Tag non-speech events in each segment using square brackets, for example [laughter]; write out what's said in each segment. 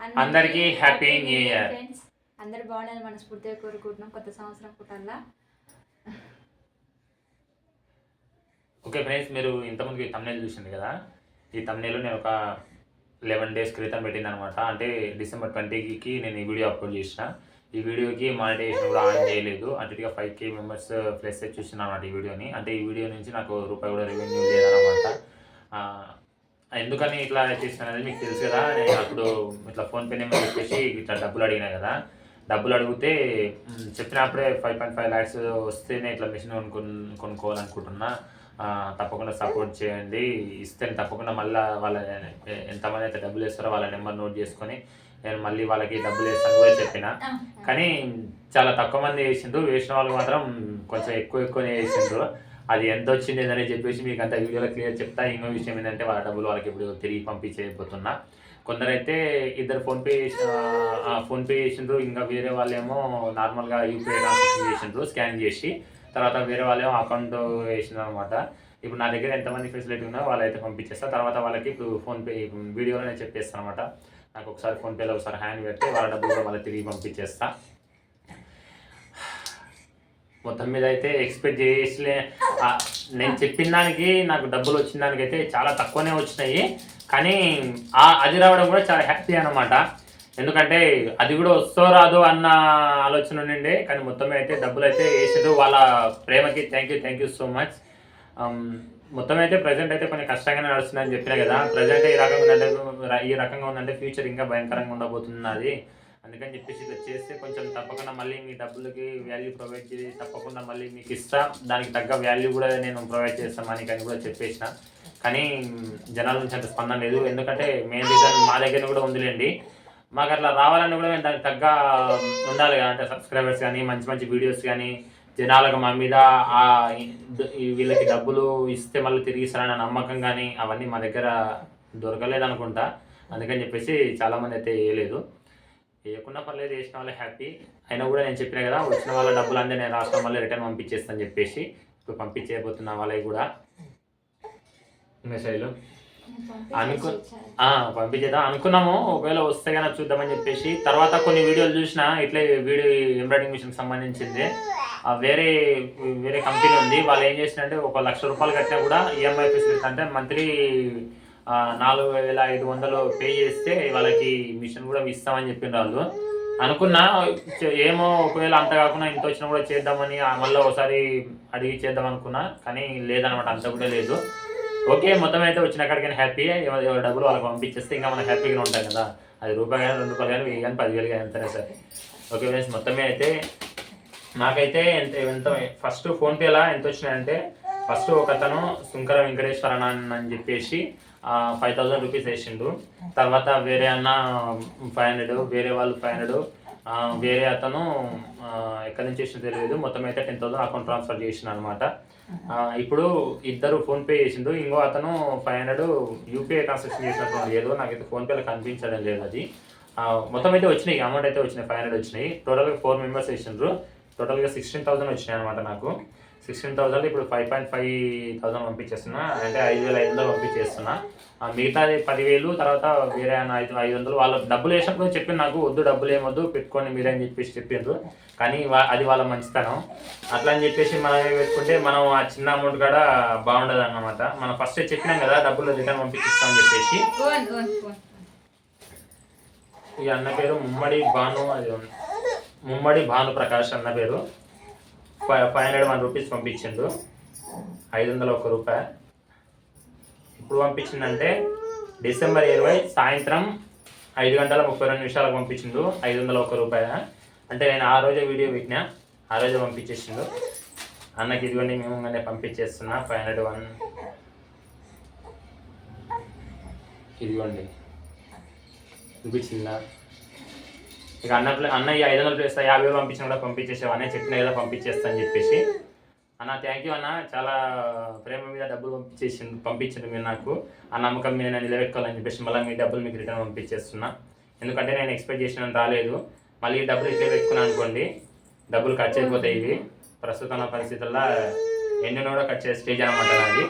అందరికీ happy new year. Friends అందరు బాగుండాలని మనస్ఫూర్తిగా కోరుకుంటున్నాం. కొత్త సంవత్సరం పుట్టాలా? ఓకే ఫ్రెండ్స్ మీరు ఇంతకుముందు ఈ తమ్నేల్ చూసింది కదా? ఈ తమ్నేల్ నేను ఒక లెవెన్ డేస్ క్రితం పెట్టింది అనమాట అంటే డిసెంబర్ ట్వంటీకి నేను ఈ వీడియో అప్లోడ్ చేసిన. ఈ వీడియోకి మానిటైజేషన్ కూడా ఆన్ చేయలేదు. అటుగా ఫైవ్ కే మెంబర్స్ ప్లస్ చూసిన అనమాట ఈ వీడియోని అంటే ఈ వీడియో నుంచి నాకు రూపాయి కూడా రెవెన్యూ లేదనమాట. ఎందుకని ఇట్లా చేసిన అనేది మీకు తెలుసు కదా? నేను అప్పుడు ఇట్లా ఫోన్పే నెంబర్ చెప్పేసి ఇట్లా డబ్బులు అడిగినా కదా? డబ్బులు అడిగితే చెప్పినప్పుడే ఫైవ్ పాయింట్ ఫైవ్ ల్యాక్స్ వస్తేనే ఇట్లా మిషన్ కొనుక్కొని కొనుక్కోవాలనుకుంటున్నా. తప్పకుండా సపోర్ట్ చేయండి. ఇస్తే తప్పకుండా మళ్ళీ వాళ్ళ ఎంతమంది అయితే డబ్బులు వేస్తారో వాళ్ళ నెంబర్ నోట్ చేసుకొని నేను మళ్ళీ వాళ్ళకి డబ్బులు వేస్తాను కూడా చెప్పిన. కానీ చాలా తక్కువ మంది వేసిండ్రు. వేసిన వాళ్ళు మాత్రం కొంచెం ఎక్కువ ఎక్కువనే వేసిండ్రు. అది ఎంత వచ్చింది అని చెప్పేసి మీకు అంత వీడియోలో క్లియర్ చెప్తా. ఇంకో విషయం ఏంటంటే వాళ్ళ డబ్బులు వాళ్ళకి ఇప్పుడు తిరిగి పంపించేయబోతున్నా. కొందరైతే ఇద్దరు ఫోన్పే ఫోన్పే చేసిండ్రు. ఇంకా వేరే వాళ్ళేమో నార్మల్గా యూపీఐ ట్రాన్సాక్షన్ చేసిండ్రు స్కాన్ చేసి. తర్వాత వేరే వాళ్ళేమో అకౌంట్ వేసిండ్రు అనమాట ఇప్పుడు నా దగ్గర ఎంతమంది ఫెసిలిటీ ఉన్నా వాళ్ళైతే పంపించేస్తా. తర్వాత వాళ్ళకి ఇప్పుడు ఫోన్పే వీడియోలో నేను చెప్పేస్తాను అనమాట నాకు ఒకసారి ఫోన్పేలో ఒకసారి హ్యాండ్ పెడితే వాళ్ళ డబ్బులు కూడా తిరిగి పంపించేస్తా. మొత్తం మీద అయితే ఎక్స్పెక్ట్ చేసలే. నేను చెప్పిన దానికి నాకు డబ్బులు వచ్చిన దానికైతే చాలా తక్కువనే వచ్చినాయి. కానీ ఆ అది రావడం కూడా చాలా హ్యాపీ అనమాట ఎందుకంటే అది కూడా వస్తో రాదు అన్న ఆలోచన ఉండే కానీ మొత్తం అయితే డబ్బులు అయితే వేసారు వాళ్ళ ప్రేమకి thank you thank you so much మొత్తం అయితే ప్రజెంట్ అయితే కొంచెం కష్టంగానే నడుస్తుందని చెప్పినా కదా. ప్రజెంట్ ఈ రకంగా ఈ రకంగా ఉందంటే ఫ్యూచర్ ఇంకా భయంకరంగా ఉండబోతున్నది. అందుకని చెప్పేసి ఇట్లా చేస్తే కొంచెం తప్పకుండా మళ్ళీ మీ డబ్బులకి వాల్యూ ప్రొవైడ్ చేసి తప్పకుండా మళ్ళీ మీకు ఇస్తా. దానికి తగ్గ వాల్యూ కూడా నేను ప్రొవైడ్ చేస్తాను మనకి అని కూడా చెప్పేసిన. కానీ జనాల నుంచి అంత స్పందన లేదు. ఎందుకంటే మెయిన్ రీజన్ మా దగ్గర కూడా ఉందిలేండి. మాకు అట్లా రావాలని కూడా మేము దానికి తగ్గ ఉండాలి కదా. అంటే సబ్స్క్రైబర్స్ కానీ మంచి మంచి వీడియోస్ కానీ జనాలకు మా మీద వీళ్ళకి డబ్బులు ఇస్తే మళ్ళీ తిరిగిస్తారన్న నమ్మకం కానీ అవన్నీ మా దగ్గర దొరకలేదు అనుకుంటా అందుకని చెప్పేసి చాలామంది అయితే వేయలేదు. వేయకుండా పర్లేదు వేసిన వాళ్ళే హ్యాపీ అయినా కూడా నేను చెప్పిన కదా వచ్చిన వాళ్ళ డబ్బులు అందే నేను రాష్ట్రం వల్ల రిటర్న్ పంపించేస్తాను చెప్పేసి ఇప్పుడు పంపించేయబోతున్నా వాళ్ళకి కూడా. మెసేజ్లు అనుకు పంపించేద్దాం. అనుకున్నాము ఒకవేళ వస్తే కనుక చూద్దామని చెప్పేసి. తర్వాత కొన్ని వీడియోలు చూసిన ఇట్లే వీడియో ఎంబ్రాయిడింగ్ మిషన్ సంబంధించింది. వేరే వేరే కంపెనీ ఉంది. వాళ్ళు ఏం చేసినంటే ఒక లక్ష రూపాయలు కట్టినా కూడా ఈఎంఐ ఫెసిలిటీ అంటే మంత్లీ నాలుగు వేల ఐదు వందలు పే చేస్తే వాళ్ళకి మిషన్ కూడా ఇస్తామని చెప్పిన వాళ్ళు. అనుకున్నా ఏమో ఒకవేళ అంత కాకుండా ఇంత వచ్చినా కూడా చేద్దామని మళ్ళీ ఒకసారి అడిగి చేద్దాం అనుకున్నా కానీ లేదనమాట అంత కూడా లేదు. ఓకే మొత్తం అయితే వచ్చిన అక్కడికైనా హ్యాపీ డబ్బులు వాళ్ళకి పంపించేస్తే ఇంకా మనం హ్యాపీగా ఉంటాం కదా. అది రూపాయి కానీ రెండు రూపాయలు కానీ వెయ్యి కానీ పదివేలు కానీ ఎంతనే సరే. ఓకే ఫ్రెండ్స్ మొత్తమే అయితే నాకైతే ఎంత ఎంత ఫస్ట్ ఫోన్పేలా ఎంత వచ్చినాయంటే ఫస్ట్ ఒక అతను శుంకర వెంకటేశ్వరన్ అని అని చెప్పేసి ఫైవ్ థౌజండ్ రూపీస్ వేసిండు. తర్వాత వేరే అన్న ఫైవ్ హండ్రెడ్ వేరే వాళ్ళు ఫైవ్ హండ్రెడ్ వేరే అతను ఎక్కడి నుంచి చేసిందో తెలియదు. మొత్తం అయితే టెన్ థౌసండ్ అకౌంట్ ట్రాన్స్ఫర్ చేసిన అనమాట ఇప్పుడు ఇద్దరు ఫోన్పే చేసిండు. ఇంకో అతను ఫైవ్ హండ్రెడ్ యూపీఐ ట్రాన్సాక్షన్ చేసినట్టు లేదు. నాకైతే ఫోన్పేలో కనిపించడం లేదు అది. మొత్తం అయితే వచ్చినాయి. అమౌంట్ అయితే వచ్చినాయి. ఫైవ్ హండ్రెడ్ వచ్చినాయి. టోటల్గా ఫోర్ మెంబర్స్ వేసిండ్రు. టోటల్గా సిక్స్టీన్ థౌసండ్ వచ్చినాయి అనమాట నాకు. సిక్స్టీన్ థౌసండ్ ఇప్పుడు ఫైవ్ పాయింట్ ఫైవ్ థౌసండ్ పంపించేస్తున్నా. అంటే ఐదు వేల ఐదు వందలు పంపించేస్తున్నా. ఆ, మిగతాది పదివేలు తర్వాత వేరే ఐదు ఐదు వందలు వాళ్ళ డబ్బులు వేసినప్పుడు చెప్పి నాకు వద్దు డబ్బులు ఏమొద్దు పెట్టుకోండి మీరే అని చెప్పేసి చెప్పిండ్రు. కానీ అది వాళ్ళ మంచితనం. అట్లా అని చెప్పేసి మనం పెట్టుకుంటే మనం ఆ చిన్న అమౌంట్ కూడా బాగుండదు అన్నమాట మనం ఫస్ట్ చెప్పినాం కదా డబ్బులు రిటర్న్ పంపించిస్తామని చెప్పేసి. ఈ అన్న పేరు ముమ్మడి భాను అది. ముమ్మడి భాను ప్రకాష్ అన్న పేరు. Five five hundred one rupees పంపించిండు. ఐదు వందల ఒక్క రూపాయి. ఇప్పుడు పంపించిందంటే డిసెంబర్ ఇరవై సాయంత్రం ఐదు గంటల ముప్పై రెండు నిమిషాలకు పంపించిండు. ఐదు వందల ఒక్క రూపాయ. అంటే నేను ఆ రోజే వీడియో పెట్టినా. ఆ రోజే పంపించేసిండు. అన్నకి ఇదిగోండి మేము పంపించేస్తున్నా. Five hundred one. ఇదిగోండి. చూపించిందా? ఇక అన్న అన్నయ్య అన్న ఈ ఐదు వందలు ప్లేస్ యాభై పంపించిన కూడా పంపించేసావు అనే చెప్పిన కదా పంపించేస్తా అని చెప్పేసి. అన్న థ్యాంక్ యూ అన్న. చాలా ప్రేమ మీద డబ్బులు పంపించేసి పంపించండి మీరు నాకు. ఆ నమ్మకం మీద నేను నిలబెట్టుకోవాలని చెప్పేసి మళ్ళీ మీ డబ్బులు మీకు రిటర్న్ పంపించేస్తున్నా. ఎందుకంటే నేను ఎక్స్పెక్ట్ చేసిన రాలేదు. మళ్ళీ డబ్బులు ఇట్లే పెట్టుకున్నాను అనుకోండి డబ్బులు ఖర్చు అయిపోతాయి ఇవి. ప్రస్తుతం ఉన్న పరిస్థితుల్లో ఎన్నో కూడా కట్ చేసే స్టేజ్ అనమాట అది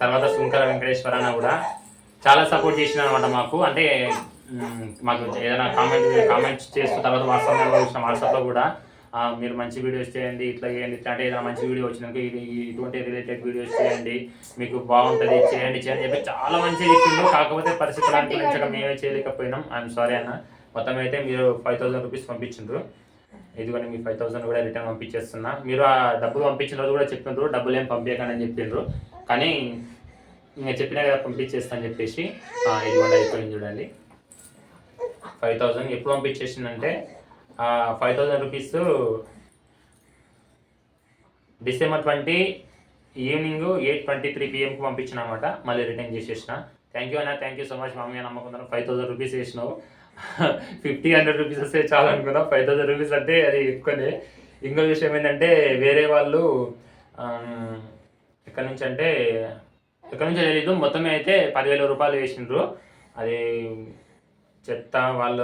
తర్వాత శుంకర వెంకటేశ్వర అన్న కూడా చాలా సపోర్ట్ చేసిన అనమాట మాకు. అంటే మాకు ఏదైనా కామెంట్ కామెంట్స్ చేస్తూ తర్వాత వాట్సాప్లో వచ్చిన వాట్సాప్లో కూడా మీరు మంచి వీడియోస్ చేయండి ఇట్లా చేయండి ఇట్లా అంటే ఏదైనా మంచి వీడియో వచ్చినాక ఇది ఇటువంటి రిలేటెడ్ వీడియోస్ చేయండి మీకు బాగుంటుంది చేయండి చేయండి చెప్పి చాలా మంచిగా చెప్పిండు. కాకపోతే పరిస్థితులు అనుకూలించడం మేమే చేయలేకపోయినాం. ఐఎమ్ సారీ అన్న. మొత్తం అయితే మీరు ఫైవ్ థౌసండ్ రూపీస్ పంపించిండ్రు. ఇదిగోండి మీ ఫైవ్ థౌసండ్ కూడా రిటర్న్ పంపించేస్తున్నా. మీరు ఆ డబ్బులు పంపించిన రోజు కూడా చెప్పిండ్రు డబ్బులు ఏం పంపించకండి అని చెప్పిండ్రు. కానీ ఇంకా చెప్పినా కదా పంపించేస్తా అని చెప్పేసి ఇదిగోండి అయిపోయింది చూడండి. ఫైవ్ థౌసండ్ ఎప్పుడు పంపించేసిందంటే five thousand rupees December twenty evening eight twenty three పిఎంకి పంపించిన అనమాట మళ్ళీ రిటర్న్ చేసేసిన. థ్యాంక్ యూ అన్న thank you so much mummy నమ్మకం ఫైవ్ థౌసండ్ రూపీస్ వేసినావు. [laughs] ఫిఫ్టీ హండ్రెడ్ రూపీస్ వస్తే చాలా అనుకున్నా. ఫైవ్ థౌసండ్ రూపీస్ అంటే అది ఎక్కువనే. ఇంకో విషయం ఏంటంటే వేరే వాళ్ళు ఎక్కడి నుంచి అంటే ఎక్కడి నుంచి తెలీదు. మొత్తమే అయితే పదివేల రూపాయలు వేసిండ్రు. అది చెత్త వాళ్ళ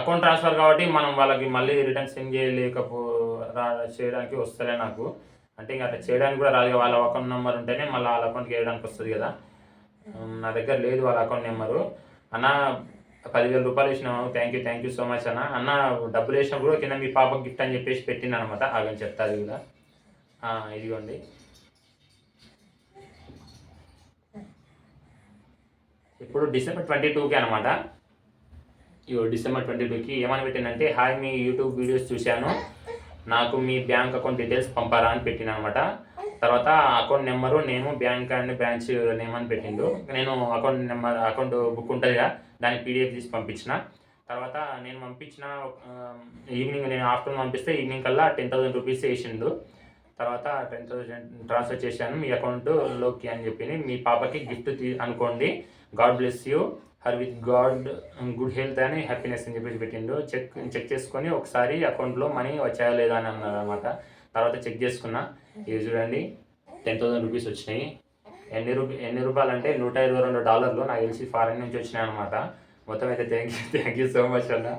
అకౌంట్ ట్రాన్స్ఫర్ కాబట్టి మనం వాళ్ళకి మళ్ళీ రిటర్న్ సెండ్ చేయలేకపో రా చేయడానికి వస్తలే నాకు. అంటే ఇంకా అట్లా చేయడానికి కూడా రాదు వాళ్ళ అకౌంట్ నెంబర్ ఉంటేనే మళ్ళీ వాళ్ళ అకౌంట్కి వేయడానికి వస్తుంది కదా. నా దగ్గర లేదు వాళ్ళ అకౌంట్ నెంబరు. అన్న పదివేల రూపాయలు వేసినాము thank you thank you so much అన్న. అన్న డబ్బులు వేసినప్పుడు కింద మీ పాప గిఫ్ట్ అని చెప్పేసి పెట్టిన అనమాట ఆగని చెప్తా అది కూడా. ఇదిగోండి. ఇప్పుడు డిసెంబర్ ట్వంటీ టూకి అనమాట ఇగో డిసెంబర్ ట్వంటీ టూకి ఏమని పెట్టిందంటే హాయ్ మీ యూట్యూబ్ వీడియోస్ చూశాను. నాకు మీ బ్యాంక్ అకౌంట్ డీటెయిల్స్ పంపారా? అని పెట్టిన అనమాట తర్వాత అకౌంట్ నెంబరు నేను బ్యాంక్ అండ్ బ్రాంచ్ నేమ్ అని పెట్టిండు. నేను అకౌంట్ నెంబర్ అకౌంట్ బుక్ ఉంటుంది కదా దానికి పీడిఎఫ్ తీసి పంపించిన. తర్వాత నేను పంపించిన ఈవినింగ్ నేను ఆఫ్టర్నూన్ పంపిస్తే ఈవినింగ్ కల్లా టెన్ థౌసండ్ రూపీస్ వేసిండు. తర్వాత టెన్ థౌసండ్ ట్రాన్స్ఫర్ చేశాను. మీ అకౌంట్లోకి అని చెప్పి మీ పాపకి గిఫ్ట్ తీ అనుకోండి. God bless you. Her with god good health అని హ్యాపీనెస్ అని చెప్పేసి పెట్టిండు. చెక్ చెక్ చేసుకొని ఒకసారి అకౌంట్లో మనీ వచ్చాయా లేదా అని అన్నారు అనమాట తర్వాత చెక్ చేసుకున్నా. ఇది చూడండి. టెన్ థౌసండ్ రూపీస్ వచ్చినాయి. ఎన్ని రూపీ ఎన్ని రూపాయలు అంటే నూట ఇరవై రెండు డాలర్లు నాకు తెలిసి ఫారెన్ నుంచి వచ్చినాయి అనమాట మొత్తం అయితే thank you thank you so much అన్న.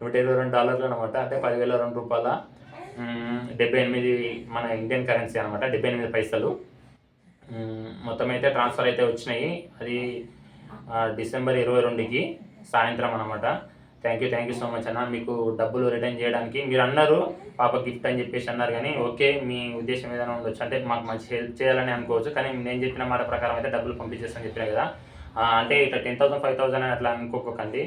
నూట ఇరవై రెండు డాలర్లు అనమాట అంటే పదివేల రెండు రూపాయల డెబ్బై ఎనిమిది మన ఇండియన్ కరెన్సీ అనమాట డెబ్బై ఎనిమిది పైసలు. మొత్తం అయితే ట్రాన్స్ఫర్ అయితే వచ్చినాయి. అది డిసెంబర్ ఇరవై రెండుకి సాయంత్రం అనమాట thank you thank you so much అన్న. మీకు డబ్బులు రిటర్న్ చేయడానికి మీరు అన్నారు పాప గిఫ్ట్ అని చెప్పేసి అన్నారు కానీ ఓకే మీ ఉద్దేశం ఏదైనా ఉండొచ్చు. అంటే మాకు మంచి హెల్ప్ చేయాలని అనుకోవచ్చు కానీ నేను చెప్పిన మాట ప్రకారం అయితే డబ్బులు పంపించేస్తాను చెప్పినా కదా. అంటే ఇట్లా టెన్ థౌసండ్ ఫైవ్ థౌసండ్ అని అట్లా అనుకోకండి.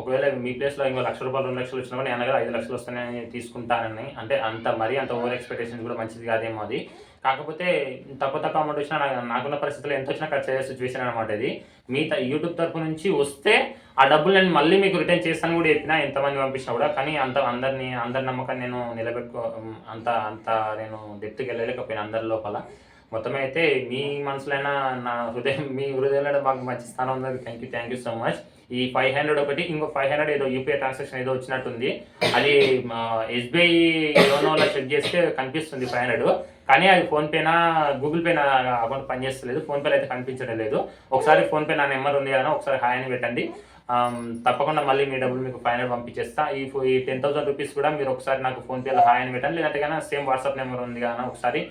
ఒకవేళ మీ ప్లేస్లో ఇంకో లక్ష రూపాయలు రెండు లక్షలు వచ్చినా కూడా నేను అనగా ఐదు లక్షలు వస్తాయని తీసుకుంటానని. అంటే అంత మరీ అంత ఓవర్ ఎక్స్పెక్టేషన్స్ కూడా మంచిది కాదేమో అది. కాకపోతే తక్కువ తక్కువ అమౌంట్ వచ్చినా నాకు నాకున్న పరిస్థితుల్లో ఎంత వచ్చినా ఖర్చు అయ్యే సిచ్యువేషన్ అనమాట ఇది. మీ యూట్యూబ్ తరపు నుంచి వస్తే ఆ డబ్బులు నేను మళ్ళీ మీకు రిటర్న్ చేస్తాను కూడా చెప్పినా ఎంతమంది పంపించినా కూడా. కానీ అంత అందరిని అందరి నమ్మకాన్ని నేను నిలబెట్టుకో అంత అంత నేను డెప్త్కి వెళ్ళలేకపోయినా అందరి లోపల. మొత్తం అయితే మీ మనసులైనా నా హృదయం మీ హృదయంలో మాకు మంచి స్థానం ఉంది thank you thank you so much ఈ ఫైవ్ హండ్రెడ్ ఒకటి ఇంకో ఫైవ్ హండ్రెడ్ ఏదో యూపీఐ ట్రాన్సాక్షన్ ఏదో వచ్చినట్టుంది. అది ఎస్బీఐ యోనోలో చెక్ చేస్తే కనిపిస్తుంది ఫైవ్ హండ్రెడ్ కానీ అది ఫోన్పేనా గూగుల్ పే నా అకౌంట్ పనిచేస్తలేదు. ఫోన్పేలో అయితే కనిపించడం లేదు. ఒకసారి ఫోన్పే నా నెంబర్ ఉంది కదా ఒకసారి హాయ్ అని పెట్టండి. తప్పకుండా మళ్ళీ మీ డబ్బులు మీకు ఫైవ్ హండ్రెడ్ పంపించేస్తా. ఈ ఈ టెన్ థౌసండ్ రూపీస్ కూడా మీరు ఒకసారి నాకు ఫోన్పేలో హాయ్ అని పెట్టండి. లేదంటే కానీ సేమ్ వాట్సాప్ నెంబర్ ఉంది కానీ ఒకసారి.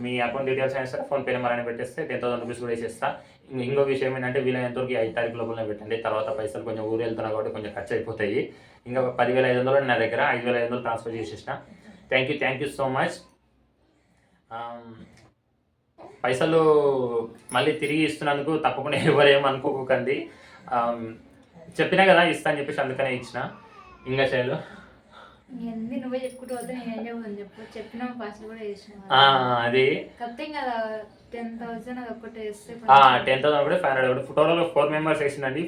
మీ అకౌంట్ డీటెయిల్స్ అయినా సరే ఫోన్పే నెంబర్ అని పెట్టేస్తే టెన్ థౌసండ్ రూపీస్ కూడా వేసేస్తా. ఇంకో- విషయం ఏంటంటే వీలైనంతవరకు ఈ ఐదు తారీఖు లోపలనే పెట్టండి. తర్వాత పైసలు కొంచెం ఊరు వెళ్తున్నా కాబట్టి కొంచెం ఖర్చు అయిపోతాయి. ఇంకా పదివేల ఐదు వందలు నా దగ్గర ఐదు వేల ఐదు వందలు ట్రాన్స్ఫర్ చేసేసిన. Thank you thank you so much పైసలు మళ్ళీ తిరిగి ఇస్తున్నందుకు తప్పకుండా ఎవరేం అనుకోకండి. చెప్పినా కదా ఇస్తా అని చెప్పేసి అందుకనే ఇచ్చిన. ఇంకా శైలు ఎన్ని నువ్వే చెప్పుకుంటూ వద్దు నేను ఏం చెప్పను చెప్పు. చెప్పిన ఫస్ట్ కూడా చేసిన ఆ, అది. టెన్ థౌసండ్ వేస్తే టెన్ థౌసండ్ ఫైవ్ హండ్రెడ్ ఒకటి. టోటల్ ఫోర్ మెంబర్స్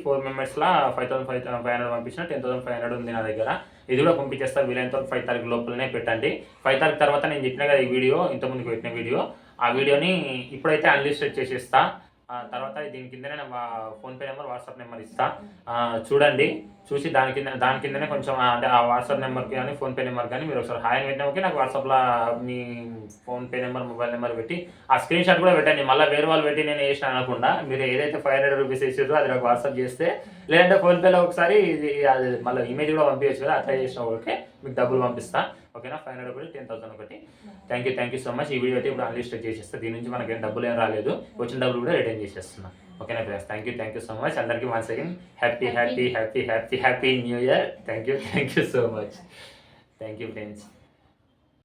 ఫోర్ మెంబర్స్లో five thousand five five hundred పంపించిన. టెన్ థౌసండ్ ఫైవ్ హండ్రెడ్ ఉంది నా దగ్గర. ఇది కూడా పంపించేస్తా. వీలైనంత ఫైవ్ తారీఖు లోపలనే పెట్టండి. ఫైవ్ తారీఖు తర్వాత నేను చెప్పిన కదా ఈ వీడియో ఇంతకుముందుకు పెట్టిన వీడియో. ఆ వీడియోని ఇప్పుడైతే అన్లిస్టెడ్ చేసేస్తా. తర్వాత దీని కిందనే ఫోన్పే నెంబర్ వాట్సాప్ నెంబర్ ఇస్తా. చూడండి. చూసి దాని కింద దాని కిందనే కొంచెం అంటే ఆ వాట్సాప్ నెంబర్కి కానీ ఫోన్పే నెంబర్ కానీ మీరు ఒకసారి హాయ్ అని పెట్టినా ఓకే. నాకు వాట్సాప్లో మీ ఫోన్పే నెంబర్ మొబైల్ నెంబర్ పెట్టి ఆ స్క్రీన్ షాట్ కూడా పెట్టండి. మళ్ళీ వేరే వాళ్ళు పెట్టి నేను వేసిన అనకుండా మీరు ఏదైతే ఫైవ్ హండ్రెడ్ రూపీస్ వేసారో అది నాకు వాట్సాప్ చేస్తే లేదంటే ఫోన్పేలో ఒకసారి ఇది అది మళ్ళీ ఇమేజ్ కూడా పంపించచ్చు కదా అట్లా చేసిన ఓకే. మీకు డబ్బులు పంపిస్తాను ఓకేనా? ఫైవ్ హండ్రెడ్ ఒకటి టెన్ థౌసండ్ ఒకటి. Thank you thank you so much ఈ వీడియో అయితే ఇప్పుడు అన్లిస్ట్ చేసేస్తే దీని నుంచి మనకి ఏం డబ్బులు ఏం రాలేదు. వచ్చిన డబ్బులు కూడా రిటర్న్ చేసేస్తున్నాం. ఓకేనా friends thank you thank you so much అందరికీ once again happy happy happy happy happy new year thank you thank you so much thank you friends